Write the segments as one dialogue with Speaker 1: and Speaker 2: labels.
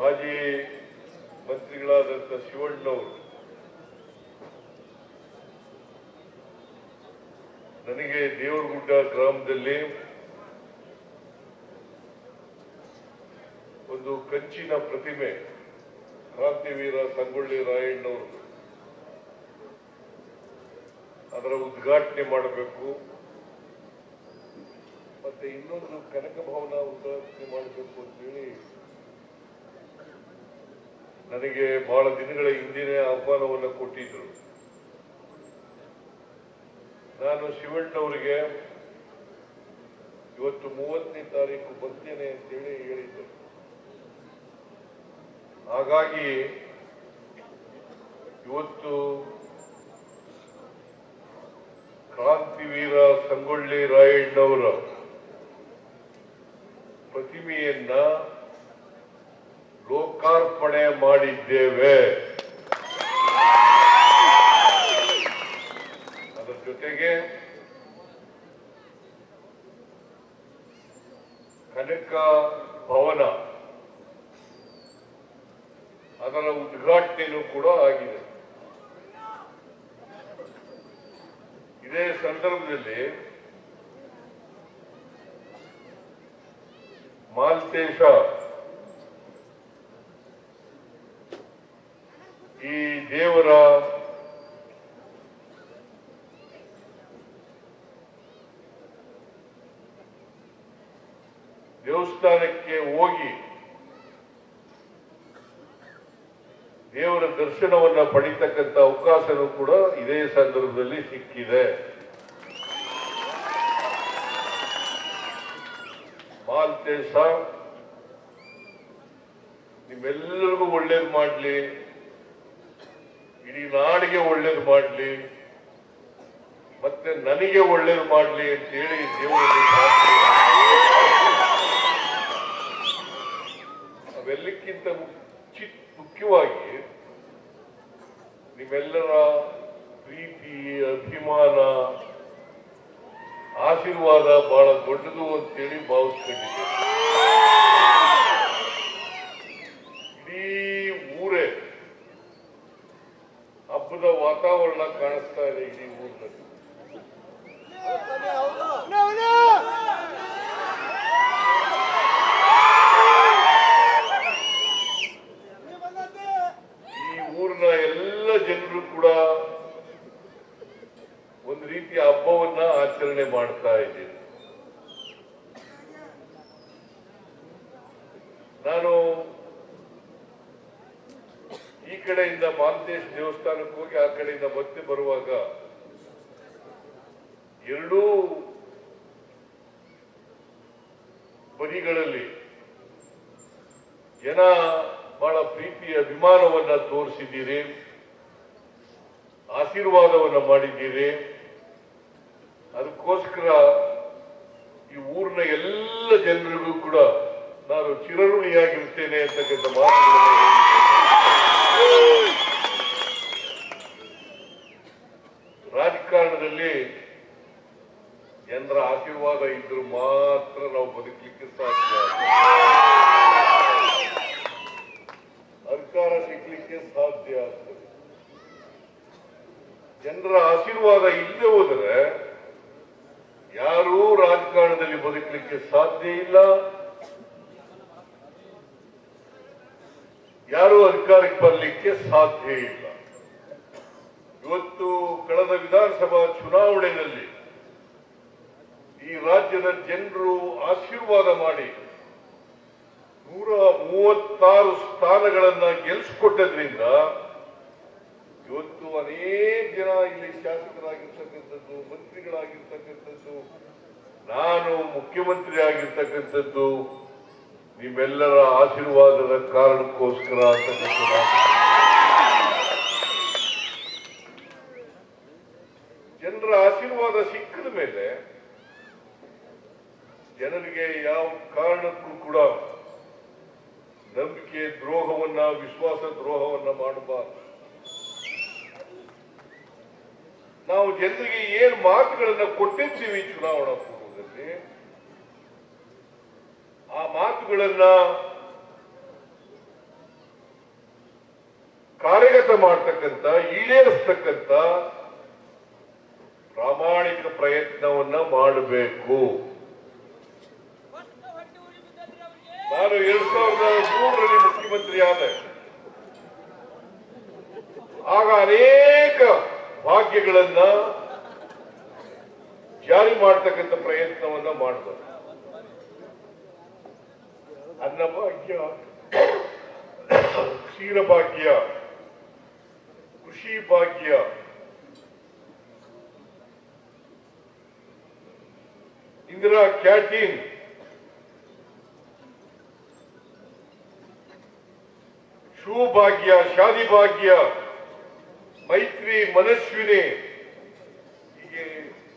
Speaker 1: ಮಾಜಿ ಮಂತ್ರಿಗಳಾದಂಥ ಶಿವಣ್ಣವರು ನನಗೆ ದೇವರಗುಡ್ಡ ಗ್ರಾಮದಲ್ಲಿ ಒಂದು ಕಂಚಿನ ಪ್ರತಿಮೆ ಕ್ರಾಂತಿವೀರ ಸಂಗೊಳ್ಳಿ ರಾಯಣ್ಣವರು ಅದರ ಉದ್ಘಾಟನೆ ಮಾಡಬೇಕು. ಮತ್ತೆ ಇನ್ನೊಂದು ಕನಕ ಭವನ ಉದ್ಘಾಟನೆ ಮಾಡಬೇಕು ಅಂತೇಳಿ ನನಗೆ ಬಹಳ ದಿನಗಳ ಹಿಂದಿನ ಆಹ್ವಾನವನ್ನು ಕೊಟ್ಟಿದ್ದರು ನಾನು ಶಿವಣ್ಣವರಿಗೆ ಇವತ್ತು ಮೂವತ್ತನೇ ತಾರೀಕು ಬರ್ತೇನೆ ಅಂತೇಳಿ ಹೇಳಿದ್ದೆ. ಹಾಗಾಗಿ ಇವತ್ತು ಕ್ರಾಂತಿವೀರ ಸಂಗೊಳ್ಳಿ ರಾಯಣ್ಣವರ ಪ್ರತಿಮೆಯನ್ನ ಲೋಕಾರ್ಪಣೆ ಮಾಡಿದ್ದೇವೆ. ಅದರ ಜೊತೆಗೆ ಕನಕ ಭವನ ಅದರ ಉದ್ಘಾಟನೆಯೂ ಕೂಡ ಆಗಿದೆ. ಇದೇ ಸಂದರ್ಭದಲ್ಲಿ ಮಾಲ್ತೇಶ ಈ ದೇವರ ದೇವಸ್ಥಾನಕ್ಕೆ ಹೋಗಿ ದೇವರ ದರ್ಶನವನ್ನ ಪಡಿತಕ್ಕಂಥ ಅವಕಾಶನೂ ಕೂಡ ಇದೇ ಸಂದರ್ಭದಲ್ಲಿ ಸಿಕ್ಕಿದೆ. ಮಾಲ್ತೇಶ ನಿಮ್ಮೆಲ್ಲರಿಗೂ ಒಳ್ಳೇದು ಮಾಡ್ಲಿ. ಇಡೀ ನಾಡಿಗೆ ಒಳ್ಳೇದು ಮಾಡಲಿ, ಮತ್ತೆ ನನಗೆ ಒಳ್ಳೇದು ಮಾಡಲಿ ಅಂತೇಳಿ ದೇವರಲ್ಲಿ ಅವೆಲ್ಲಕ್ಕಿಂತ ಮುಖ್ಯ ಮುಖ್ಯವಾಗಿ ನಿಮ್ಮೆಲ್ಲರ ಪ್ರೀತಿ, ಅಭಿಮಾನ, ಆಶೀರ್ವಾದ ಬಹಳ ದೊಡ್ಡದು ಅಂತೇಳಿ ಭಾವಿಸ್ಕೊಂಡಿದ್ದೆ ಇಡೀ ಊರೇ ಹಬ್ಬದ ವಾತಾವರಣ ಕಾಣಿಸ್ತಾ ಇದೆ ಇಡೀ ಊರಿನಲ್ಲಿ ಈ ಊರಿನ ಎಲ್ಲ ಜನರು ಕೂಡ ಒಂದು ರೀತಿಯ ಹಬ್ಬವನ್ನ ಆಚರಣೆ ಮಾಡ್ತಾ ಇದ್ದೀವಿ ನಾನು ಈ ಕಡೆಯಿಂದ ಮಾಲ್ತೇಶ್ ದೇವಸ್ಥಾನಕ್ಕೆ ಹೋಗಿ ಆ ಕಡೆಯಿಂದ ಮತ್ತೆ ಬರುವಾಗ ಎರಡೂ ಬದಿಗಳಲ್ಲಿ ಜನ ಬಹಳ ಪ್ರೀತಿಯ ಅಭಿಮಾನವನ್ನ ತೋರಿಸಿದ್ದೀರಿ, ಆಶೀರ್ವಾದವನ್ನ ಮಾಡಿದ್ದೀರಿ. ಅದಕ್ಕೋಸ್ಕರ ಈ ಊರಿನ ಎಲ್ಲ ಜನರಿಗೂ ಕೂಡ ನಾನು ಚಿರಋಣಿಯಾಗಿರ್ತೇನೆ ಅಂತಕ್ಕಂಥ ಮಾತುಗಳನ್ನು ರಾಜಕಾರಣದಲ್ಲಿ ಜನರ ಆಶೀರ್ವಾದ ಇದ್ರು ಮಾತ್ರ ನಾವು ಬದುಕಲಿಕ್ಕೆ ಸಾಧ್ಯ ಅಧಿಕಾರ ಸಿಗ್ಲಿಕ್ಕೆ ಸಾಧ್ಯ ಆಗ್ತದೆ. ಜನರ ಆಶೀರ್ವಾದ ಇಲ್ಲದೆ ಹೋದರೆ ಯಾರೂ ರಾಜಕಾರಣದಲ್ಲಿ ಬದುಕಲಿಕ್ಕೆ ಸಾಧ್ಯ ಇಲ್ಲ. ಯಾರು ಅಧಿಕಾರಕ್ಕೆ ಬರಲಿಕ್ಕೆ ಸಾಧ್ಯ ಇಲ್ಲ. ಇವತ್ತು ಕಳೆದ ವಿಧಾನಸಭಾ ಚುನಾವಣೆಯಲ್ಲಿ ಈ ರಾಜ್ಯದ ಜನರು ಆಶೀರ್ವಾದ ಮಾಡಿ ನೂರ ಮೂವತ್ತಾರು ಸ್ಥಾನಗಳನ್ನ ಗೆಲ್ಲಿಸ್ಕೊಟ್ಟದ್ರಿಂದ ಇವತ್ತು ಅನೇಕ ಜನ ಇಲ್ಲಿ ಶಾಸಕರಾಗಿರ್ತಕ್ಕಂಥದ್ದು, ಮಂತ್ರಿಗಳಾಗಿರ್ತಕ್ಕಂಥದ್ದು, ನಾನು ಮುಖ್ಯಮಂತ್ರಿ ಆಗಿರ್ತಕ್ಕಂಥದ್ದು, ನಿಮ್ಮೆಲ್ಲರ ಆಶೀರ್ವಾದದ ಕಾರಣಕ್ಕೋಸ್ಕರ ಅಂತಕ್ಕಂಥ ಮಾತು. ಜನರ ಆಶೀರ್ವಾದ ಸಿಕ್ಕಿದ ಮೇಲೆ ಜನರಿಗೆ ಯಾವ ಕಾರಣಕ್ಕೂ ಕೂಡ ನಂಬಿಕೆ ದ್ರೋಹವನ್ನ ವಿಶ್ವಾಸ ದ್ರೋಹವನ್ನ ಮಾಡಬಾರದು ನಾವು ಜನರಿಗೆ ಏನ್ ಮಾತುಗಳನ್ನ ಕೊಟ್ಟಿದ್ದೀವಿ ಚುನಾವಣಾ ಪೂರ್ವದಲ್ಲಿ ಆ ಮಾತುಗಳನ್ನ ಕಾರ್ಯಗತ ಮಾಡ್ತಕ್ಕಂಥ, ಈಡೇರಿಸ್ತಕ್ಕಂಥ ಪ್ರಾಮಾಣಿಕ ಪ್ರಯತ್ನವನ್ನ ಮಾಡಬೇಕು. ನಾನು ಎರಡ್ ಸಾವಿರದ ಮೂರರಲ್ಲಿ ಮುಖ್ಯಮಂತ್ರಿ ಆದೆ. ಆಗ ಅನೇಕ ಭಾಗ್ಯಗಳನ್ನ ಜಾರಿ ಮಾಡ್ತಕ್ಕಂಥ ಪ್ರಯತ್ನವನ್ನ ಮಾಡ್ತಾರೆ ಅನ್ನಭಾಗ್ಯ, ಕ್ಷೀರಭಾಗ್ಯ ಕೃಷಿ ಭಾಗ್ಯ ಇಂದಿರಾ ಕ್ಯಾಟೀನ್ ಶೂ ಭಾಗ್ಯ ಶಾದಿ ಭಾಗ್ಯ ಮೈತ್ರಿ ಮನಸ್ವಿನಿ. ಹೀಗೆ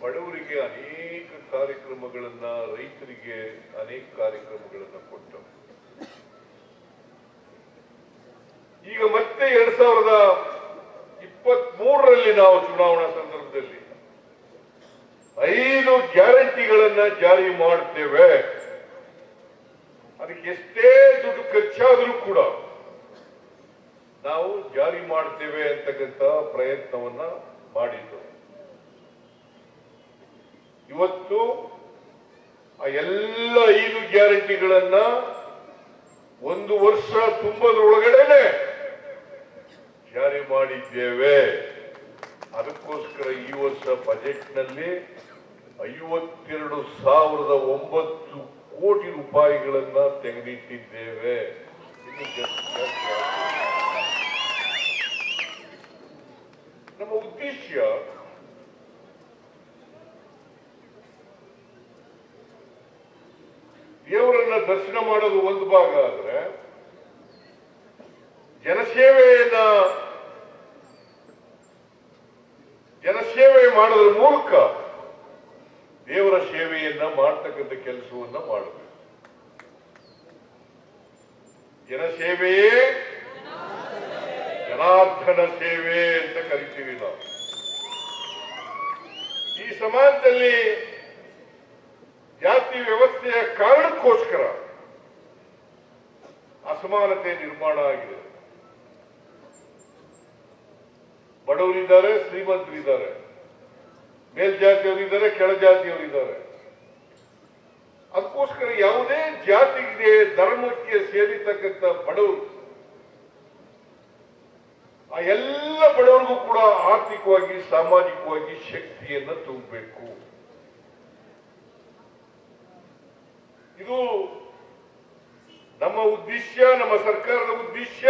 Speaker 1: ಬಡವರಿಗೆ ಅನೇಕ ಕಾರ್ಯಕ್ರಮಗಳನ್ನ, ರೈತರಿಗೆ ಅನೇಕ ಕಾರ್ಯಕ್ರಮಗಳನ್ನ ಕೊಟ್ಟ ಈಗ ಮತ್ತೆ ಎರಡ್ ಸಾವಿರದ ಇಪ್ಪತ್ತ್ ಮೂರರಲ್ಲಿ ನಾವು ಚುನಾವಣಾ ಸಂದರ್ಭದಲ್ಲಿ ಐದು ಗ್ಯಾರಂಟಿಗಳನ್ನ ಜಾರಿ ಮಾಡ್ತೇವೆ. ಅದಕ್ಕೆ ಎಷ್ಟೇ ದುಡ್ಡು ಖರ್ಚಾದರೂ ಕೂಡ ನಾವು ಜಾರಿ ಮಾಡ್ತೇವೆ ಅಂತಕ್ಕಂಥ ಪ್ರಯತ್ನವನ್ನ ಮಾಡಿದ್ದು. ಇವತ್ತು ಆ ಎಲ್ಲ ಐದು ಗ್ಯಾರಂಟಿಗಳನ್ನ ಒಂದು ವರ್ಷ ತುಂಬದ್ರೊಳಗಡೆನೆ ಜಾರಿ ಮಾಡಿದ್ದೇವೆ. ಅದಕ್ಕೋಸ್ಕರ ಈ ವರ್ಷ ಬಜೆಟ್ನಲ್ಲಿ ಐವತ್ತೆರಡು ಸಾವಿರದ ಒಂಬತ್ತು ಕೋಟಿ ರೂಪಾಯಿಗಳನ್ನ ತೆಗೆದಿಟ್ಟಿದ್ದೇವೆ. ನಮ್ಮ ಉದ್ದೇಶ ದೇವರನ್ನ ದರ್ಶನ ಮಾಡೋದು ಒಂದು ಭಾಗ ಆದ್ರೆ ಜನಸೇವೆಯನ್ನ ಜನಸೇವೆ ಮಾಡೋದ್ರ ಮೂಲಕ ದೇವರ ಸೇವೆಯನ್ನ ಮಾಡ್ತಕ್ಕಂಥ ಕೆಲಸವನ್ನ ಮಾಡಬೇಕು ಜನಸೇವೆಯೇ ಜನಾರ್ದನ ಸೇವೆ ಅಂತ ಕರಿತೀವಿ ನಾವು. ಈ ಸಮಾಜದಲ್ಲಿ ಜಾತಿ ವ್ಯವಸ್ಥೆಯ ಕಾರಣಕ್ಕೋಸ್ಕರ ಅಸಮಾನತೆ ನಿರ್ಮಾಣ ಆಗಿದೆ. ಬಡವರಿದ್ದಾರೆ, ಶ್ರೀಮಂತರಿದ್ದಾರೆ. ಮೇಲ್ಜಾತಿಯವರಿದ್ದಾರೆ, ಕೆಳಜಾತಿಯವರಿದ್ದಾರೆ. ಅದಕ್ಕೋಸ್ಕರ ಯಾವುದೇ ಜಾತಿಗಿದೆ, ಧರ್ಮಕ್ಕೆ ಸೇರಿತಕ್ಕಂಥ ಬಡವರು ಆ ಎಲ್ಲ ಬಡವರಿಗೂ ಕೂಡ ಆರ್ಥಿಕವಾಗಿ, ಸಾಮಾಜಿಕವಾಗಿ ಶಕ್ತಿಯನ್ನ ತುಂಬಬೇಕು. ಇದು ನಮ್ಮ ಉದ್ದೇಶ, ನಮ್ಮ ಸರ್ಕಾರದ ಉದ್ದೇಶ,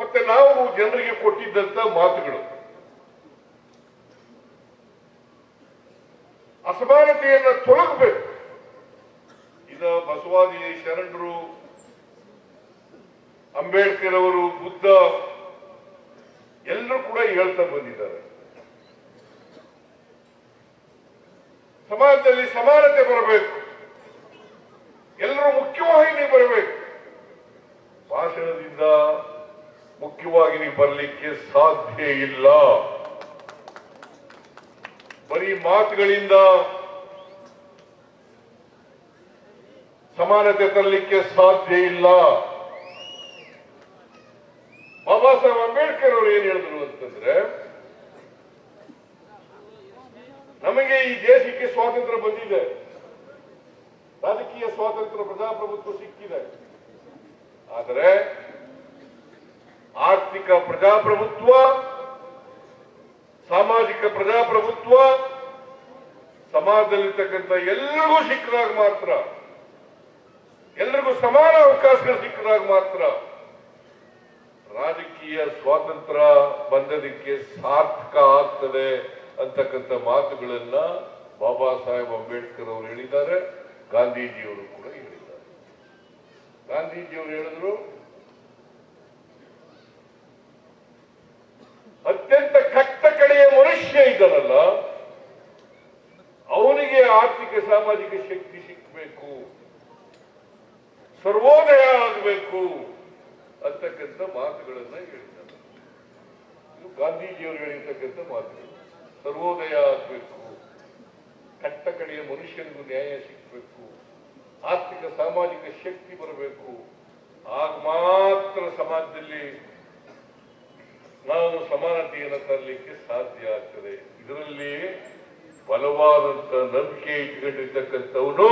Speaker 1: ಮತ್ತೆ ನಾವು ಜನರಿಗೆ ಕೊಟ್ಟಿದ್ದಂತ ಮಾತುಗಳು. ಅಸಮಾನತೆಯನ್ನ ತೊಲಗಬೇಕು. ಇದ ಬಸವಾದಿ ಶರಣರು ಅಂಬೇಡ್ಕರ್ ಅವರು ಬುದ್ಧ ಎಲ್ಲರೂ ಕೂಡ ಹೇಳ್ತಾ ಬಂದಿದ್ದಾರೆ. ಸಮಾಜದಲ್ಲಿ ಸಮಾನತೆ ಬರಬೇಕು. ಎಲ್ಲರೂ ಮುಖ್ಯವಾಹಿನಿ ಬರಬೇಕು. ಭಾಷಣದಿಂದ ಮುಖ್ಯವಾಹಿನಿ ಬರಲಿಕ್ಕೆ ಸಾಧ್ಯ ಇಲ್ಲ. ಬರೀ ಮಾತುಗಳಿಂದ ಸಮಾನತೆ ತರಲಿಕ್ಕೆ ಸಾಧ್ಯ ಇಲ್ಲ ಬಾಬಾ ಸಾಹೇಬ್ ಅಂಬೇಡ್ಕರ್ ಅವರು ಏನ್ ಹೇಳಿದ್ರು ಅಂತಂದ್ರೆ, ನಮಗೆ ಈ ದೇಶಕ್ಕೆ ಸ್ವಾತಂತ್ರ್ಯ ಬಂದಿದೆ. ರಾಜಕೀಯ ಸ್ವಾತಂತ್ರ್ಯ ಪ್ರಜಾಪ್ರಭುತ್ವ ಸಿಕ್ಕಿದೆ. ಆದರೆ, ಆರ್ಥಿಕ ಪ್ರಜಾಪ್ರಭುತ್ವ, ಸಾಮಾಜಿಕ ಪ್ರಜಾಪ್ರಭುತ್ವ, ಸಮಾಜದಲ್ಲಿರ್ತಕ್ಕಂಥ ಎಲ್ಲರಿಗೂ ಸಿಕ್ಕಿದಾಗ ಮಾತ್ರ, ಎಲ್ರಿಗೂ ಸಮಾನ ಅವಕಾಶಗಳು ಸಿಕ್ಕಿದಾಗ ಮಾತ್ರ ರಾಜಕೀಯ ಸ್ವಾತಂತ್ರ್ಯ ಬಂದದಕ್ಕೆ ಸಾರ್ಥಕ ಆಗ್ತದೆ ಅಂತಕ್ಕಂಥ ಮಾತುಗಳನ್ನ ಬಾಬಾ ಸಾಹೇಬ್ ಅಂಬೇಡ್ಕರ್ ಅವರು ಹೇಳಿದ್ದಾರೆ, ಗಾಂಧೀಜಿಯವರು ಕೂಡ ಹೇಳಿದ್ದಾರೆ. ಗಾಂಧೀಜಿಯವರು ಹೇಳಿದ್ರು, ಅತ್ಯಂತ ಕಟ್ಟ ಕಡೆಯ ಮನುಷ್ಯ ಇದ್ದಾನಲ್ಲ, ಅವನಿಗೆ ಆರ್ಥಿಕ ಸಾಮಾಜಿಕ ಶಕ್ತಿ ಸಿಕ್ಕಬೇಕು ಸರ್ವೋದಯ ಆಗಬೇಕು. ಅಂತಕ್ಕಂಥ ಮಾತುಗಳನ್ನ ಹೇಳಿದ್ದಾರೆ. ಇದು ಗಾಂಧೀಜಿಯವರು ಹೇಳಿರ್ತಕ್ಕಂಥ ಮಾತುಗಳು ಸರ್ವೋದಯ ಆಗ್ಬೇಕು. ಕಟ್ಟ ಕಡೆಯ ಮನುಷ್ಯನಿಗೂ ನ್ಯಾಯ ಸಿಗಬೇಕು. ಆರ್ಥಿಕ ಸಾಮಾಜಿಕ ಶಕ್ತಿ ಬರಬೇಕು. ಆಗ ಮಾತ್ರ ಸಮಾಜದಲ್ಲಿ ನಾವು ಸಮಾನತೆಯನ್ನು ತರಲಿಕ್ಕೆ ಸಾಧ್ಯ ಆಗ್ತದೆ. ಇದರಲ್ಲಿ ಬಲವಾದಂತ ನಂಬಿಕೆ ಇಟ್ಕೊಂಡಿರ್ತಕ್ಕಂಥವನು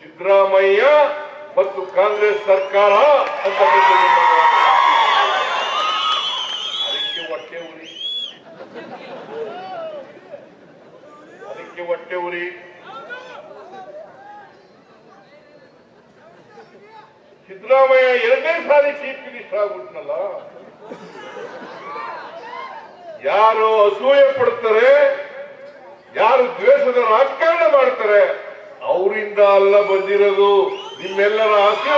Speaker 1: ಸಿದ್ದರಾಮಯ್ಯ. ಮತ್ತು ಕಾಂಗ್ರೆಸ್ ಸರ್ಕಾರ ಅಂತ ಅದಕ್ಕೆ ಹೊಟ್ಟೆ ಉರಿ. ಅದಕ್ಕೆ ಹೊಟ್ಟೆ ಉರಿ. ಸಿದ್ದರಾಮಯ್ಯ ಎರಡನೇ ಸಾರಿ ಚೀಫ್ ಮಿನಿಸ್ಟರ್ ಆಗ್ಬಿಟ್ನಲ್ಲ? ಯಾರು ಅಸೂಯೆ ಪಡ್ತಾರೆ, ಯಾರು ದ್ವೇಷದ ರಾಜಕಾರಣ ಮಾಡ್ತಾರೆ, ಅವರಿಂದ ಅಲ್ಲ ಬಂದಿರೋದು. ನಿಮ್ಮೆಲ್ಲರ ಆಸೆ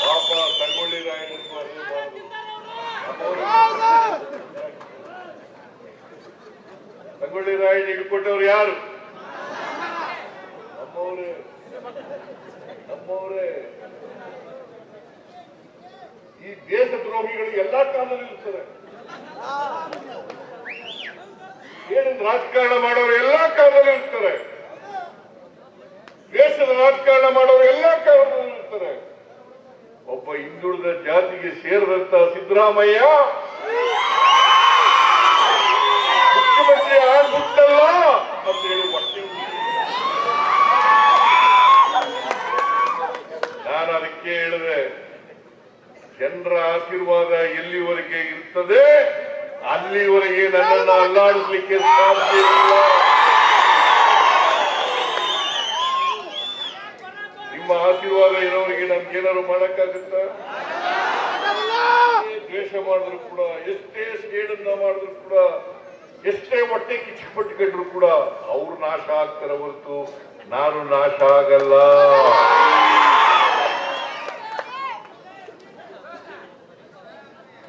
Speaker 1: ಪಾಪ ಅರಿಯಬಾರದು. ನಮ್ಮವರು- ಸಂಗೊಳ್ಳಿ ರಾಯಣ್ಣ ಹಿಡ್ಕೊಟ್ಟವ್ರು ಯಾರು? ನಮ್ಮವರೇ. ನಮ್ಮವರೇ. ಈ ದೇಶ ದ್ರೋಹಿಗಳು ಎಲ್ಲಾ ಕಾಲದಲ್ಲಿ ಇರ್ತಾರೆ. ಏನಿದ್ ರಾಜಕಾರಣ ಮಾಡೋರು ಎಲ್ಲಾ ಕಾಲದಲ್ಲಿ ಇರ್ತಾರೆ. ದೇಶದ ರಾಜಕಾರಣ ಮಾಡೋರು ಎಲ್ಲ ಕಾರಣ ಒಬ್ಬ ಹಿಂದುಳಿದ ಜಾತಿಗೆ ಸೇರಿದಂತ ಸಿದ್ದರಾಮಯ್ಯ ಮುಖ್ಯಮಂತ್ರಿ ಆಗ್ಬಿಟ್ಟಲ್ಲ ಅಂತ ಹೇಳಿ. ನಾನು ಅದಕ್ಕೆ ಹೇಳಿದೆ ಜನರ ಆಶೀರ್ವಾದ ಎಲ್ಲಿವರೆಗೆ ಇರ್ತದೆ? ಅಲ್ಲಿವರೆಗೆ ನನ್ನನ್ನು ಅಲ್ಲಾಡಿಸ್ಲಿಕ್ಕೆ ಸಾಧ್ಯ ನಿಮ್ಮ ಆಶೀರ್ವಾದ ಇರೋರಿಗೆ ನಮ್ಗೇನಾದ್ರು ಮಾಡಕ್ಕಾಗುತ್ತ? ದ್ವೇಷ ಮಾಡಿದ್ರು ಕೂಡ ಎಷ್ಟೇ ಸೇಡನ್ನ ಮಾಡಿದ್ರು ಕೂಡ ಎಷ್ಟೇ ಹೊಟ್ಟೆ ಕಿಚ್ಚಿಪಟ್ಟುಕೊಂಡ್ರು ಕೂಡ ಅವ್ರು ನಾಶ ಆಗ್ತಾರೆ ಹೊರತು ನಾನು ನಾಶ ಆಗಲ್ಲ.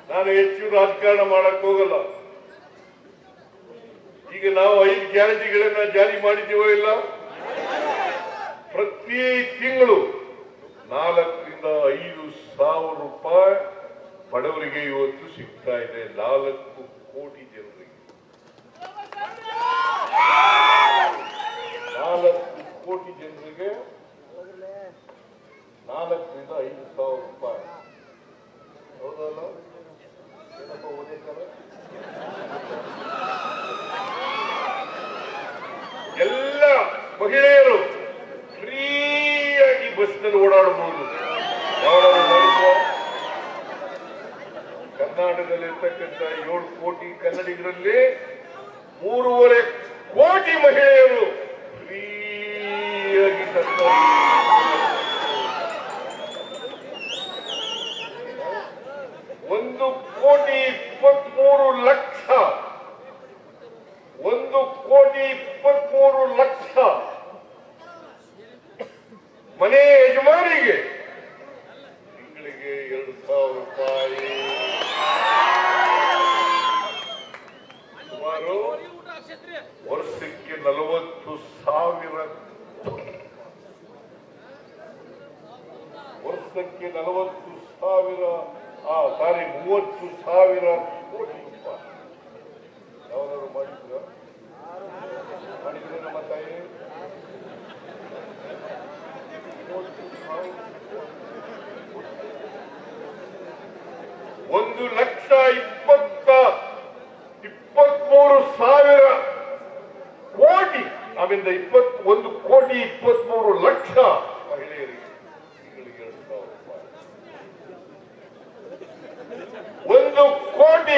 Speaker 1: ನಾನು ಹೆಚ್ಚು ರಾಜಕಾರಣ ಮಾಡಕ್ ಹೋಗಲ್ಲ. ಈಗ ನಾವು ಐದು ಗ್ಯಾರಂಟಿಗಳನ್ನ ಜಾರಿ ಮಾಡಿದ್ದೀವೋ ಇಲ್ಲ? ಪ್ರತಿ ತಿಂಗಳು ನಾಲ್ಕರಿಂದ ಐದು ಸಾವಿರ ರೂಪಾಯಿ ಬಡವರಿಗೆ ಇವತ್ತು ಸಿಗ್ತಾ ಇದೆ. ನಾಲ್ಕು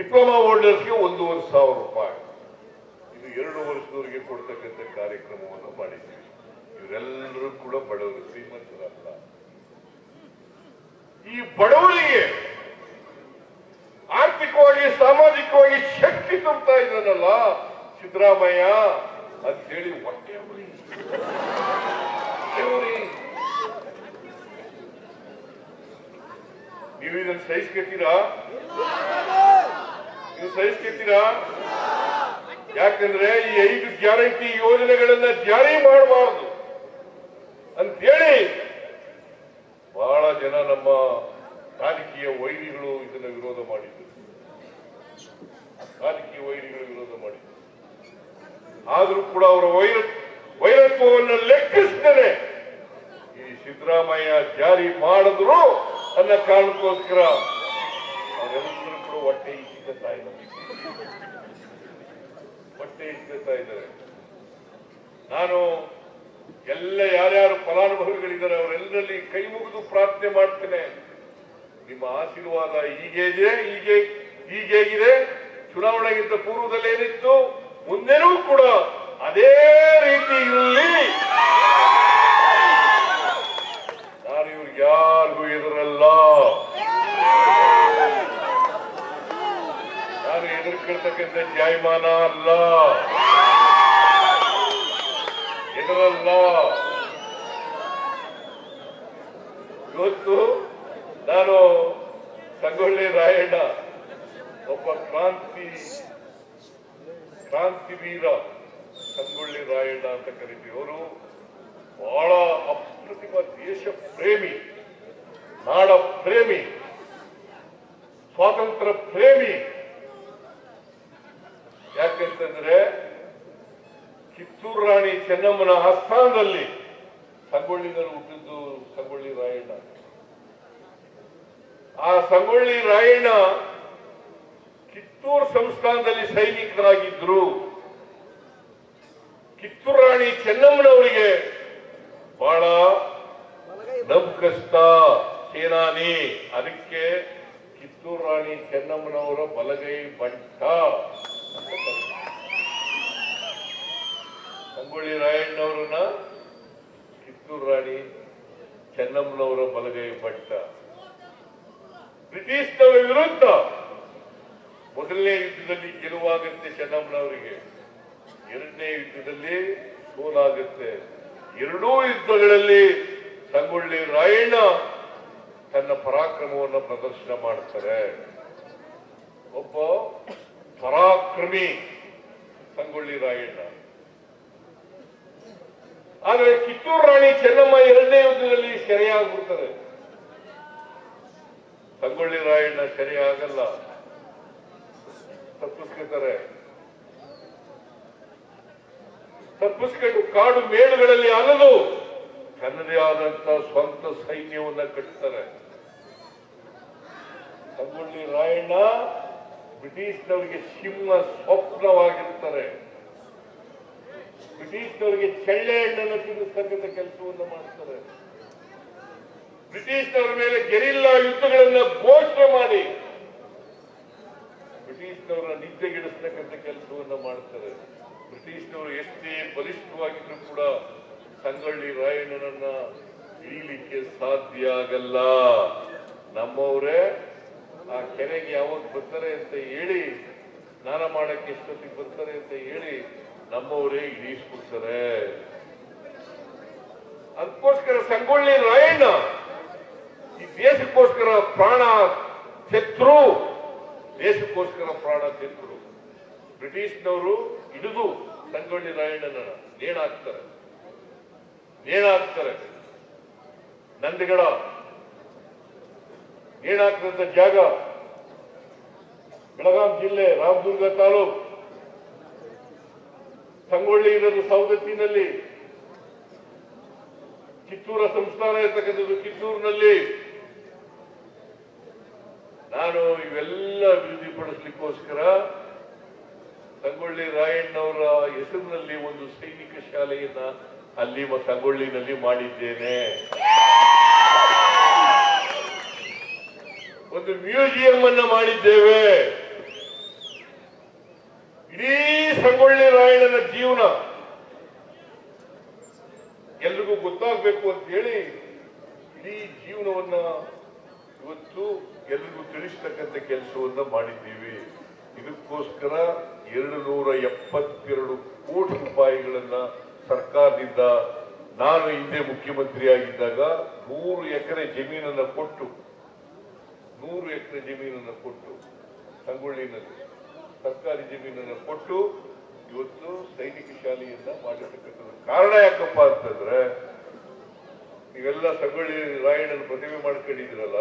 Speaker 1: ಡಿಪ್ಲೊಮಾ ಹೋಲ್ಡರ್ಸ್ಗೆ ಒಂದೂವರೆ ಸಾವಿರ ರೂಪಾಯಿ. ಇದು ಎರಡು ವರ್ಷದವರೆಗೆ ಕೊಡ್ತಕ್ಕಂಥ ಕಾರ್ಯಕ್ರಮವನ್ನು ಮಾಡಿದ್ದೀವಿ. ಇವರೆಲ್ಲರೂ ಕೂಡ ಬಡವರು ಶ್ರೀಮಂತರಲ್ಲ. ಈ ಬಡವರಿಗೆ ಆರ್ಥಿಕವಾಗಿ ಸಾಮಾಜಿಕವಾಗಿ ಶಕ್ತಿ ತುಂಬುತ್ತಾ ಇದ್ದಾನಲ್ಲ ಸಿದ್ದರಾಮಯ್ಯ ಅಂತ ಹೇಳಿ ಹೊಟ್ಟೆ. ನೀವು ಇದನ್ನು ಸಹಿಸ್ಕೊತೀರಾ? ನೀವು ಯಾಕಂದ್ರೆ ಈ ಐದು ಗ್ಯಾರಂಟಿ ಯೋಜನೆಗಳನ್ನ ಜಾರಿ ಮಾಡಬಾರದು ಅಂತೇಳಿ ಬಹಳ ಜನ ನಮ್ಮ ರಾಜಕೀಯ ವೈರಿಗಳು ಇದನ್ನ ವಿರೋಧ ಮಾಡಿದ್ರು. ರಾಜಕೀಯ ವೈರಿಗಳು ವಿರೋಧ ಮಾಡಿದ್ರು. ಆದ್ರೂ ಕೂಡ ಅವರ ವೈರ, ವೈರತ್ವವನ್ನು ಲೆಕ್ಕಿಸ್ತೇನೆ ಈ ಸಿದ್ದರಾಮಯ್ಯ ಜಾರಿ ಮಾಡಿದ್ರು ಅನ್ನ ಕಾರಣಕ್ಕೋಸ್ಕರ ಅವರೆಲ್ಲರೂ ಕೂಡ ಹೊಟ್ಟೆ ಇಚ್ಚಿಕೊತಾ ಇದ್ದಾರೆ ಹೊಟ್ಟೆ ಇಚ್ಚಿಕೊತಾ ಇದ್ದಾರೆ ನಾನು ಎಲ್ಲ ಯಾರ್ಯಾರು ಫಲಾನುಭವಿಗಳಿದ್ದಾರೆ ಅವರೆಲ್ಲರಲ್ಲಿ ಕೈ ಮುಗಿದು ಪ್ರಾರ್ಥನೆ ಮಾಡ್ತೇನೆ. ನಿಮ್ಮ ಆಶೀರ್ವಾದ ಹೀಗೆ ಇದೆ, ಹೀಗೆ ಹೀಗೇಗಿದೆ ಚುನಾವಣೆಗಿಂತ ಪೂರ್ವದಲ್ಲಿ ಏನಿತ್ತು? ಮುಂದೆನೂ ಕೂಡ ಅದೇ ರೀತಿ ಇಲ್ಲಿ ನಾನು ಇವ್ರಿಗೆ ಯಾರಿಗೂ ಎದುರಲ್ಲ ಎದುರ್ಕೊಳ್ತಕ್ಕಂಥ ಜಾಯಮಾನ ಅಲ್ಲ. ಎದುರಲ್ಲ ಇವತ್ತು ನಾನು ಸಂಗೊಳ್ಳಿ ರಾಯಣ್ಣ, ಒಬ್ಬ ಕ್ರಾಂತಿ ಕ್ರಾಂತಿ ವೀರ ಸಂಗೊಳ್ಳಿ ರಾಯಣ್ಣ ಅಂತ ಕರಿತೀವಿ ಅವರು ಬಹಳ ಅಪ್ರತಿಮ ದೇಶ ಪ್ರೇಮಿ ನಾಡ ಪ್ರೇಮಿ ಸ್ವಾತಂತ್ರ್ಯ ಪ್ರೇಮಿ ಯಾಕೆಂತಂದ್ರೆ ಕಿತ್ತೂರು ರಾಣಿ ಚೆನ್ನಮ್ಮನ ಆಸ್ಥಾನದಲ್ಲಿ ಸಂಗೊಳ್ಳಿನಲ್ಲಿ ಹುಟ್ಟಿದ್ದು ಸಂಗೊಳ್ಳಿ ರಾಯಣ್ಣ. ಆ ಸಂಗೊಳ್ಳಿ ರಾಯಣ್ಣ ಕಿತ್ತೂರು ಸಂಸ್ಥಾನದಲ್ಲಿ ಸೈನಿಕರಾಗಿದ್ರು. ಕಿತ್ತೂರು ರಾಣಿ ಚೆನ್ನಮ್ಮನವರಿಗೆ ಬಹಳ ನಮ್ಕಷ್ಟ ಸೇನಾನಿ. ಅದಕ್ಕೆ ಕಿತ್ತೂರು ರಾಣಿ ಚೆನ್ನಮ್ಮನವರ ಬಲಗೈ ಬಂಟ ಅಂತ ಕರೀತಾರೆ. ಸಂಗೊಳ್ಳಿ ರಾಯಣ್ಣವರನ್ನ ಕಿತ್ತೂರು ರಾಣಿ ಚೆನ್ನಮ್ಮನವರ ಬಲಗೈ ಭಟ್ಟ ಬ್ರಿಟಿಷ್ನವರ ವಿರುದ್ಧ ಮೊದಲನೇ ಯುದ್ಧದಲ್ಲಿ ಗೆಲುವಾಗುತ್ತೆ ಚೆನ್ನಮ್ಮನವರಿಗೆ. ಎರಡನೇ ಯುದ್ಧದಲ್ಲಿ ಸೋಲಾಗುತ್ತೆ. ಎರಡೂ ಯುದ್ಧಗಳಲ್ಲಿ ಸಂಗೊಳ್ಳಿ ರಾಯಣ್ಣ ತನ್ನ ಪರಾಕ್ರಮವನ್ನು ಪ್ರದರ್ಶನ ಮಾಡ್ತಾರೆ. ಒಬ್ಬ ಪರಾಕ್ರಮಿ ಸಂಗೊಳ್ಳಿ ರಾಯಣ್ಣ. ಆದರೆ ಕಿತ್ತೂರು ರಾಣಿ ಚೆನ್ನಮ್ಮ ಎರಡನೇ ಯುದ್ಧದಲ್ಲಿ ಸೆರೆಯಾಗ್ಬಿಡ್ತಾರೆ ಸಂಗೊಳ್ಳಿ ರಾಯಣ್ಣ ಸೆರೆಯಾಗಲ್ಲ. ತಪ್ಪಿಸ್ಕೊತಾರೆ ತಪ್ಪಿಸ್ಕೊಂಡು ಕಾಡು ಮೇಳುಗಳಲ್ಲಿ ಅಲದು ತನ್ನದೇ ಆದಂತ ಸ್ವಂತ ಸೈನ್ಯವನ್ನ ಕಟ್ತಾರೆ. ಸಂಗೊಳ್ಳಿ ರಾಯಣ್ಣ ಬ್ರಿಟಿಷ್ನವರಿಗೆ ಸಿಂಹ ಸ್ವಪ್ನವಾಗಿರ್ತಾರೆ ಬ್ರಿಟಿಷ್ನವರಿಗೆ ಚಳ್ಳೆ ಹಣ್ಣನ್ನು ತಿನ್ನಿಸ್ತಕ್ಕಂಥ ಕೆಲಸವನ್ನು ಮಾಡ್ತಾರೆ. ಬ್ರಿಟಿಷ್ನವರ ಮೇಲೆ ಗೆರಿಲ್ಲಾ ಯುದ್ಧಗಳನ್ನ ಘೋಷಣೆ ಮಾಡಿ ಬ್ರಿಟಿಷ್ನವರ ನಿದ್ದೆಗೆಡಿಸ್ತಕ್ಕಂಥ ಕೆಲಸವನ್ನು ಮಾಡ್ತಾರೆ. ಬ್ರಿಟಿಷ್ನವರು ಎಷ್ಟೇ ಬಲಿಷ್ಠವಾಗಿದ್ರು ಕೂಡ ಸಂಗೊಳ್ಳಿ ರಾಯಣ್ಣನನ್ನ ಇಳಿಲಿಕ್ಕೆ ಸಾಧ್ಯ ಆಗಲ್ಲ. ನಮ್ಮವರೇ ಆ ಕೆರೆಗೆ ಯಾವಾಗ ಬರ್ತಾರೆ ಅಂತ ಹೇಳಿ, ಸ್ನಾನ ಮಾಡಕ್ಕೆ ಎಷ್ಟೊತ್ತಿಗೆ ಬರ್ತಾರೆ ಅಂತ ಹೇಳಿ ನಮ್ಮವರೇ ಇಳಿಸ್ಬಿಡ್ತಾರೆ ಅದಕ್ಕೋಸ್ಕರ ಸಂಗೊಳ್ಳಿ ರಾಯಣ್ಣ ಈ ದೇಶಕ್ಕೋಸ್ಕರ ಪ್ರಾಣ ತೆತ್ತರು ದೇಶಕ್ಕೋಸ್ಕರ ಪ್ರಾಣ ತೆತ್ತರು ಬ್ರಿಟಿಷ್ನವರು ಹಿಡಿದು ಸಂಗೊಳ್ಳಿ ರಾಯಣ್ಣನ ನೇಣಾಕ್ತಾರೆ. ನೇಣಾಕ್ತಾರೆ. ನಂದಿಗಡ. ನೇಣಾಕಿದಂತ ಜಾಗ. ಬೆಳಗಾಂ ಜಿಲ್ಲೆ ರಾಮದುರ್ಗ ತಾಲೂಕು. ಸಂಗೊಳ್ಳಿ ಇರೋದು ಸವದತ್ತಿನಲ್ಲಿ. ಕಿತ್ತೂರ ಸಂಸ್ಥಾನ ಇರ್ತಕ್ಕಂಥದ್ದು ಕಿತ್ತೂರಿನಲ್ಲಿ. ನಾನು ಇವೆಲ್ಲ ಅಭಿವೃದ್ಧಿಪಡಿಸ್ಲಿಕ್ಕೋಸ್ಕರ ಸಂಗೊಳ್ಳಿ ರಾಯಣ್ಣವರ ಹೆಸರಿನಲ್ಲಿ ಒಂದು ಸೈನಿಕ ಶಾಲೆಯನ್ನ ಅಲ್ಲಿ ಸಂಗೊಳ್ಳಿನಲ್ಲಿ ಮಾಡಿದ್ದೇನೆ. ಒಂದು ಮ್ಯೂಸಿಯಂ ಅನ್ನ ಮಾಡಿದ್ದೇವೆ. ಇಡೀ ಸಂಗೊಳ್ಳಿ ರಾಯಣ್ಣನ ಜೀವನ. ಎಲ್ರಿಗೂ ಗೊತ್ತಾಗಬೇಕು ಅಂತ ಹೇಳಿ ಇಡೀ ಜೀವನವನ್ನ ಇವತ್ತು ಎಲ್ರಿಗೂ ತಿಳಿಸ್ತಕ್ಕಂಥ ಕೆಲಸವನ್ನ ಮಾಡಿದ್ದೀವಿ. ಇದಕ್ಕೋಸ್ಕರ ಎರಡು ನೂರ ಎಪ್ಪತ್ತೆರಡು ಕೋಟಿ ರೂಪಾಯಿಗಳನ್ನ ಸರ್ಕಾರದಿಂದ ನಾನು ಹಿಂದೆ ಮುಖ್ಯಮಂತ್ರಿಯಾಗಿದ್ದಾಗ ನೂರು ಎಕರೆ ಜಮೀನನ್ನ ಕೊಟ್ಟು, ನೂರು ಎಕರೆ ಜಮೀನನ್ನು ಕೊಟ್ಟು, ಸಂಗೊಳ್ಳಿನಲ್ಲಿ ಸರ್ಕಾರಿ ಜಮೀನನ್ನು ಕೊಟ್ಟು ಇವತ್ತು ಸೈನಿಕ ಶಾಲೆಯಿಂದ ಮಾಡಿರ್ತಕ್ಕಂಥದ್ದು. ಕಾರಣ ಯಾಕಪ್ಪ ಅಂತಂದ್ರೆ, ನೀವೆಲ್ಲ ಸಂಗೊಳ್ಳಿ ರಾಯಣ್ಣನ ಪ್ರತಿಮೆ ಮಾಡ್ಕೊಂಡಿದ್ದೀರಲ್ಲ,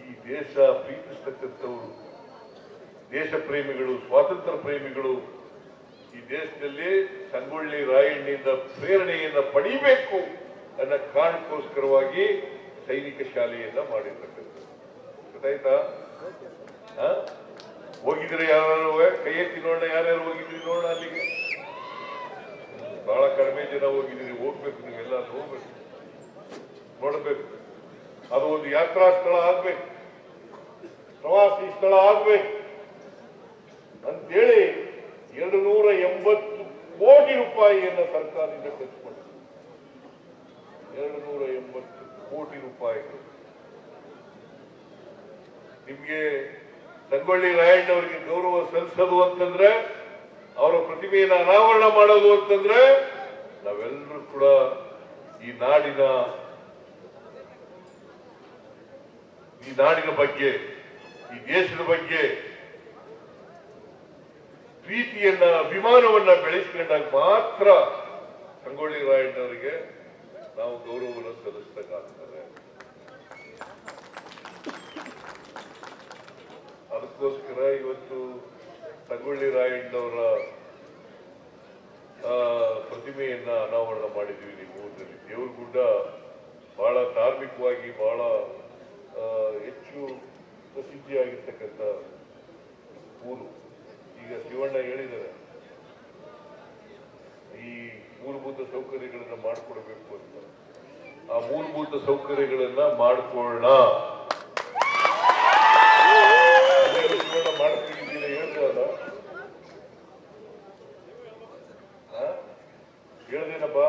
Speaker 1: ಈ ದೇಶ ಪ್ರೀತಿಸ್ತಕ್ಕಂಥವ್ರು, ದೇಶ ಪ್ರೇಮಿಗಳು, ಸ್ವಾತಂತ್ರ್ಯ ಪ್ರೇಮಿಗಳು, ಈ ದೇಶದಲ್ಲಿ ಸಂಗೊಳ್ಳಿ ರಾಯಣ್ಣಿಂದ ಪ್ರೇರಣೆಯನ್ನ ಪಡಿಬೇಕು ಅನ್ನೋ ಕಾರಣಕ್ಕೋಸ್ಕರವಾಗಿ ಸೈನಿಕ ಶಾಲೆಯನ್ನ ಮಾಡಿರ್ತಕ್ಕಂಥದ್ದು. ಗೊತ್ತಾಯ್ತಾ? ಹೋಗಿದ್ರೆ ಯಾರು ಕೈ ಎತ್ತಿ ನೋಡೋಣ ಯಾರ್ಯಾರು ಹೋಗಿದ್ರಿ ನೋಡೋಣ ಅಲ್ಲಿಗೆ. ಬಹಳ ಕಡಿಮೆ ಜನ ಹೋಗಿದ್ದೀರಿ, ಹೋಗ್ಬೇಕು ನೀವೆಲ್ಲ ಹೋಗ್ಬೇಕು. ನೋಡ್ಬೇಕು. ಅದು ಒಂದು ಯಾತ್ರಾ ಸ್ಥಳ ಆಗ್ಬೇಕು. ಪ್ರವಾಸಿ ಸ್ಥಳ ಆಗ್ಬೇಕು. ಅಂತೇಳಿ ಎರಡು ನೂರ ಎಂಬತ್ತು ಕೋಟಿ ರೂಪಾಯಿಯನ್ನ ಸರ್ಕಾರದಿಂದ ಖರ್ಚು ಮಾಡಿದೆ ಎರಡು ನೂರ ಎಂಬತ್ತು ಕೋಟಿ ರೂಪಾಯಿಗಳು. ನಿಮ್ಗೆ ಸಂಗೊಳ್ಳಿ ರಾಯಣ್ಣವರಿಗೆ ಗೌರವ ಸಲ್ಲಿಸೋದು ಅಂತಂದ್ರೆ, ಅವರ ಪ್ರತಿಮೆಯನ್ನು ಅನಾವರಣ ಮಾಡೋದು ಅಂತಂದ್ರೆ ನಾವೆಲ್ಲರೂ ಕೂಡ ಈ ನಾಡಿನ ಈ ನಾಡಿನ ಬಗ್ಗೆ, ಈ ದೇಶದ ಬಗ್ಗೆ ಪ್ರೀತಿಯನ್ನ, ಅಭಿಮಾನವನ್ನ ಬೆಳೆಸಿಕೊಂಡಾಗ ಮಾತ್ರ ಸಂಗೊಳ್ಳಿ ರಾಯಣ್ಣವರಿಗೆ ನಾವು ಗೌರವವನ್ನು ಸಲ್ಲಿಸಬೇಕಾಗ್ತದೆ ಅದಕ್ಕೋಸ್ಕರ ಇವತ್ತು ಸಂಗೊಳ್ಳಿ ರಾಯಣ್ಣವರ ಪ್ರತಿಮೆಯನ್ನ ಅನಾವರಣ ಮಾಡಿದ್ವಿ ನಿಮ್ಮ ಊರಿನಲ್ಲಿ. ದೇವ್ರ ಗುಡ್ಡ ಬಹಳ ಧಾರ್ಮಿಕವಾಗಿ ಬಹಳ ಹೆಚ್ಚು ಪ್ರಸಿದ್ಧಿಯಾಗಿರ್ತಕ್ಕಂಥ ಊರು. ಈಗ ಶಿವಣ್ಣ ಹೇಳಿದ್ದಾರೆ, ಈ ಮೂಲಭೂತ ಸೌಕರ್ಯಗಳನ್ನ ಮಾಡಿಕೊಡ್ಬೇಕು ಅಂತ. ಆ ಮೂಲಭೂತ ಸೌಕರ್ಯಗಳನ್ನ ಮಾಡಿಕೊಳ್ಳೋಣ ಅದೇನು ಶಿವಣ್ಣ ಮಾಡ್ಕೊಂಡಿದ್ದೀರ ಹೇಳ್ತಾರಲ್ಲ ಹೇಳ್ದೇನಪ್ಪ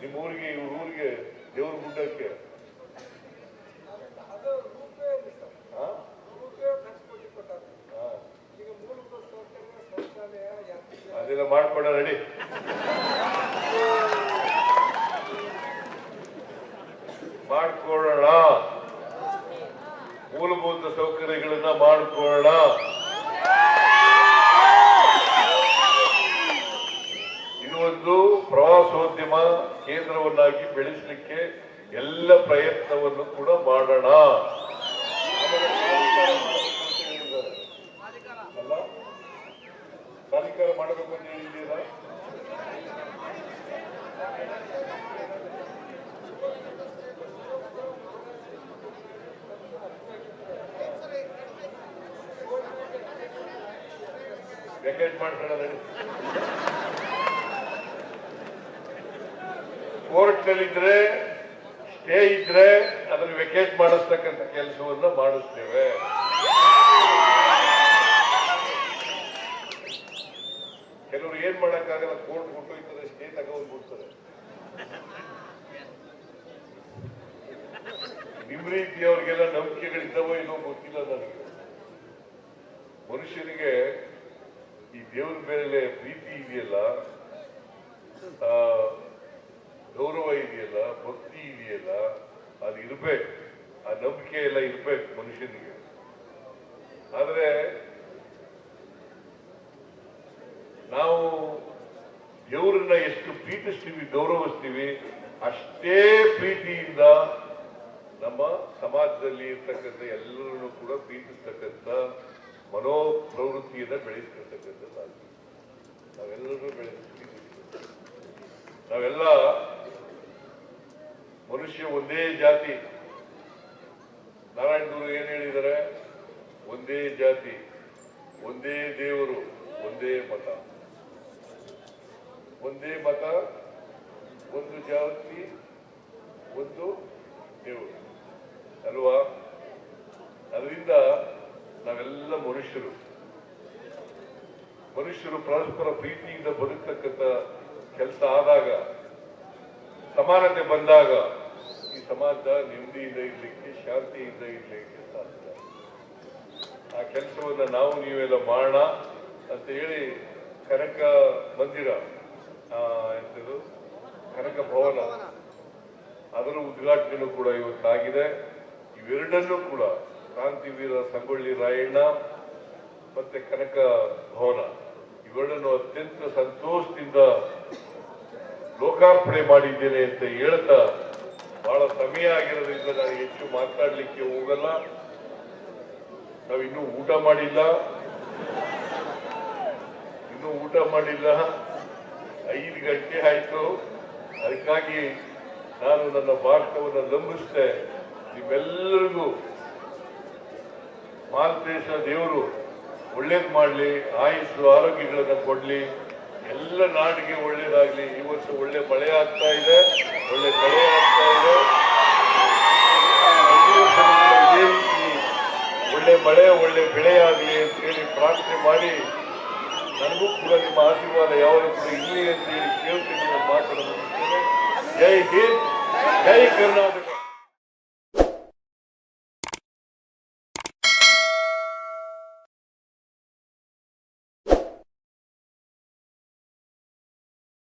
Speaker 1: ನಿಮ್ಮ ಊರಿಗೆ ಇವ್ರ ಊರಿಗೆ ದೇವ್ರ ಗುಡ್ಡಕ್ಕೆ
Speaker 2: ಅದು ರೂಪೇ ಇಲ್ಲ ಸರ್
Speaker 1: ಆ?
Speaker 2: ರೂಪೇ ಖರ್ಚು ಕೊಟ್ಟು ಕೊಟ್ಟಾರೆ
Speaker 1: ಆ.
Speaker 2: ಈಗ ಮೂಲಭೂತ ಸೌಕರ್ಯ ಶೌಚಾಲಯ ಯಾತ್ರೆ
Speaker 1: ಅದೆಲ್ಲ ಮಾಡ್ಕೊಡ ರೆಡಿ ಮಾಡ್ಕೊಳ್ಳೋಣ ಮೂಲಭೂತ ಸೌಕರ್ಯಗಳನ್ನ ಮಾಡ್ಕೊಳ್ಳೋಣ ಇದು ಒಂದು ಪ್ರವಾಸೋದ್ಯಮ ಕೇಂದ್ರವನ್ನಾಗಿ ಬೆಳೆಸಲಿಕ್ಕೆ ಎಲ್ಲ ಪ್ರಯತ್ನವನ್ನು ಕೂಡ ಮಾಡೋಣ ಆಮೇಲೆ ಪ್ರಾಧಿಕಾರ ಮಾಡಬೇಕು ಅಂತ ಹೇಳಿದ್ದಾರೆ. ಅಲ್ಲ ಪ್ರಾಧಿಕಾರ ಮಾಡಬೇಕು ಅಂತ ಹೇಳಿದ್ದೀರಾ? ವೆಕೇಟ್ ಮಾಡ್ಕೊಳ್ಳ ಕೋರ್ಟ್ನಲ್ಲಿದ್ರೆ ಸ್ಟೇ ಇದ್ರೆ ಅದನ್ನು ವೆಕೇಟ್ ಮಾಡಿಸ್ತಕ್ಕಂಥ ಕೆಲಸವನ್ನು ಮಾಡಿಸ್ತೇವೆ ಕೆಲವರು ಏನ್ ಮಾಡಕ್ಕಾಗಲ್ಲ, ಕೋರ್ಟ್ ಕೊಟ್ಟೋಯ್ತದೆ ಸ್ಟೇ ತಗೊಂಡ್ಬಿಡ್ತಾರೆ ನಿಮ್ ರೀತಿಯವ್ರಿಗೆಲ್ಲ ನಂಬಿಕೆಗಳಿದ್ದಾವೋ ಇಲ್ಲೋ ಗೊತ್ತಿಲ್ಲ ನನಗೆ. ಮನುಷ್ಯನಿಗೆ ಈ ದೇವ್ರ ಮೇಲೆ ಪ್ರೀತಿ ಇದೆಯಲ್ಲ ಗೌರವ ಇದೆಯಲ್ಲ, ಭಕ್ತಿ ಇದೆಯಲ್ಲ, ಅದು ಇರ್ಬೇಕು. ಆ ನಂಬಿಕೆ ಎಲ್ಲ ಇರ್ಬೇಕು ಮನುಷ್ಯನಿಗೆ. ಆದ್ರೆ ನಾವು ದೇವರನ್ನ ಎಷ್ಟು ಪ್ರೀತಿಸ್ತೀವಿ, ಗೌರವಿಸ್ತೀವಿ, ಅಷ್ಟೇ ಪ್ರೀತಿಯಿಂದ ನಮ್ಮ ಸಮಾಜದಲ್ಲಿ ಇರ್ತಕ್ಕಂಥ ಎಲ್ಲರನ್ನು ಕೂಡ ಪ್ರೀತಿಸ್ತಕ್ಕಂಥ ಮನೋಪ್ರವೃತ್ತಿಯನ್ನ ಬೆಳೆಸ್ಕೊಳ್ತಕ್ಕಂಥದ್ದು ನಾವೆಲ್ಲರೂ ಬೆಳೆಸ್ತೀವಿ. ನಾವೆಲ್ಲ ಮನುಷ್ಯ ಒಂದೇ ಜಾತಿ. ನಾರಾಯಣ ಏನು ಏನ್ ಹೇಳಿದ್ದಾರೆ? ಒಂದೇ ಜಾತಿ, ಒಂದೇ ದೇವರು, ಒಂದೇ ಮತ ಒಂದೇ ಮತ, ಒಂದು ಜಾತಿ, ಒಂದು ದೇವರು. ಅಲ್ವಾ? ಅದರಿಂದ ನಾವೆಲ್ಲ ಮನುಷ್ಯರು. ಮನುಷ್ಯರು ಪರಸ್ಪರ ಪ್ರೀತಿಯಿಂದ ಬದುಕ್ತಕ್ಕಂಥ ಕೆಲಸ ಆದಾಗ, ಸಮಾನತೆ ಬಂದಾಗ, ಈ ಸಮಾಜ ನೆಮ್ಮದಿಯಿಂದ ಇರಲಿಕ್ಕೆ, ಶಾಂತಿಯಿಂದ ಇರಲಿಕ್ಕೆ ಸಾಧ್ಯ. ಆ ಕೆಲಸವನ್ನು ನಾವು ನೀವೆಲ್ಲ ಮಾಡೋಣ ಅಂತ ಹೇಳಿ ಕನಕ ಮಂದಿರ ಕನಕ ಭವನ. ಅದರ ಉದ್ಘಾಟನೆಯೂ ಕೂಡ ಇವತ್ತಾಗಿದೆ. ಇವೆರಡನ್ನೂ ಕೂಡ ಕ್ರಾಂತಿವೀರ ಸಂಗೊಳ್ಳಿ ರಾಯಣ್ಣ ಮತ್ತೆ ಕನಕ ಭವನ. ಇವೆರಡನ್ನು ಅತ್ಯಂತ ಸಂತೋಷದಿಂದ ಲೋಕಾರ್ಪಣೆ ಮಾಡಿದ್ದೇನೆ ಅಂತ ಹೇಳ್ತಾ ಬಹಳ ಸಮಯ ಆಗಿರೋದ್ರಿಂದ ನಾನು ಹೆಚ್ಚು ಮಾತಾಡಲಿಕ್ಕೆ ಹೋಗಲ್ಲ. ನಾವಿನ್ನೂ ಊಟ ಮಾಡಿಲ್ಲ. ಇನ್ನೂ ಊಟ ಮಾಡಿಲ್ಲ. ಐದು ಗಂಟೆ ಆಯಿತು. ಅದಕ್ಕಾಗಿ ನಾನು ನನ್ನ ಭಾಷಣವನ್ನು ಲಂಬಿಸಿದೆ ನಿಮ್ಮೆಲ್ಲರಿಗೂ ಮಾಲ್ತೇಶ ದೇವರು ಒಳ್ಳೇದು ಮಾಡಲಿ, ಆಯುಸ್ಸು, ಆರೋಗ್ಯಗಳನ್ನು ಕೊಡಲಿ. ಎಲ್ಲ ನಾಡಿಗೆ ಒಳ್ಳೇದಾಗಲಿ. ಈ ವರ್ಷ ಒಳ್ಳೆ ಮಳೆ ಆಗ್ತಾ ಇದೆ. ಒಳ್ಳೆ ಬೆಳೆ ಆಗ್ತಾ ಇದೆ. ಒಳ್ಳೆ ಮಳೆ, ಒಳ್ಳೆ ಬೆಳೆ ಆಗಲಿ ಅಂತ ಹೇಳಿ ಪ್ರಾರ್ಥನೆ ಮಾಡಿ. ನನಗೂ ಕೂಡ ನಿಮ್ಮ ಆಶೀರ್ವಾದ ಯಾವಾಗ ಕೂಡ ಇರಲಿ ಅಂತ ಹೇಳಿ ಕೇಳ್ತೀನಿ ಮಾತನ್ನು ಮುಗಿಸ್ತೇನೆ ಜೈ ಹಿಂದ್, ಜೈ ಕರ್ನಾಟಕ.